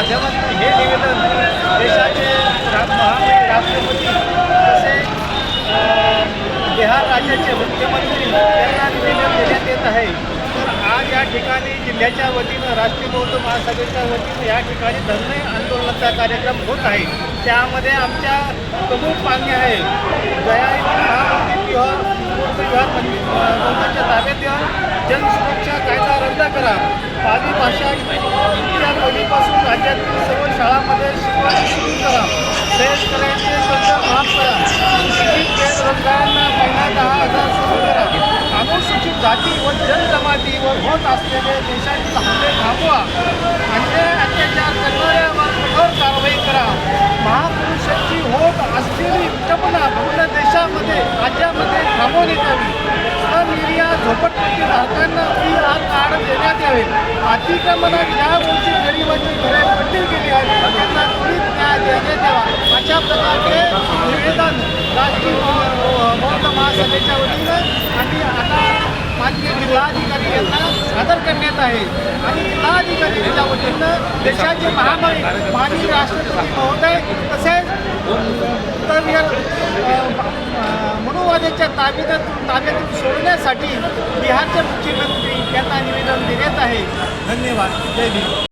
माध्यमातून हे निवेदन देशाचे महामहिम राष्ट्रपती तसेच बिहार राज्याचे मुख्यमंत्री यांना निवेदन देण्यात येत आहे. तर आज या ठिकाणी जिल्ह्याच्या वतीनं राष्ट्रीय बौद्ध महासभेच्या वतीनं या ठिकाणी धरणे आंदोलनाचा कार्यक्रम होत आहे. त्यामध्ये आमच्या प्रमुख मागणी आहे दयाळी महामंत्री विहार बौद्ध ताब्यात येऊन जनसुरक्षा कायदा रद्द करा पाली भाषा पहिलीपासून राज्यातील सर्व शाळांमध्ये शिकवण सुरू करा. शेतकऱ्यांचे कर्ज माफ करा. सुशिक्षित बेरोजगारांना महिना दहा हजार सुरू करा. अनुसूचित जाती व जनजमातीवर होत असलेले देशातील हल्ले थांबवा. अन्याय अत्याचार करणाऱ्यावर कठोर कारवाई करा. महापुरुषांची होत असलेली विटंबना पूर्ण देशामध्ये राज्यामध्ये थांबवण्यात यावी निर्यात झोपटपट्टी धारकांना कार्ड देण्यात यावे अतिक्रमणात ज्या गोष्टी गरिबांची घरे पट्टी केली आहे. त्यांना त्वरित न्याय देण्यात यावा अशा प्रकारचे निवेदन राष्ट्रीय बौद्ध महासभेच्या वतीनं आणि आता माननीय जिल्हाधिकारी यांना सादर करण्यात आहे. आणि जिल्हाधिकारी यांच्या वतीनं देशाचे महामारी माननीय राष्ट्रपती महोदय तसेच उत्तर बिहार मनुवाद्याच्या ताब्यातून ताब्यातून सोडण्यासाठी बिहारचे मुख्यमंत्री यांना निवेदन आहे. धन्यवाद. जय भीम.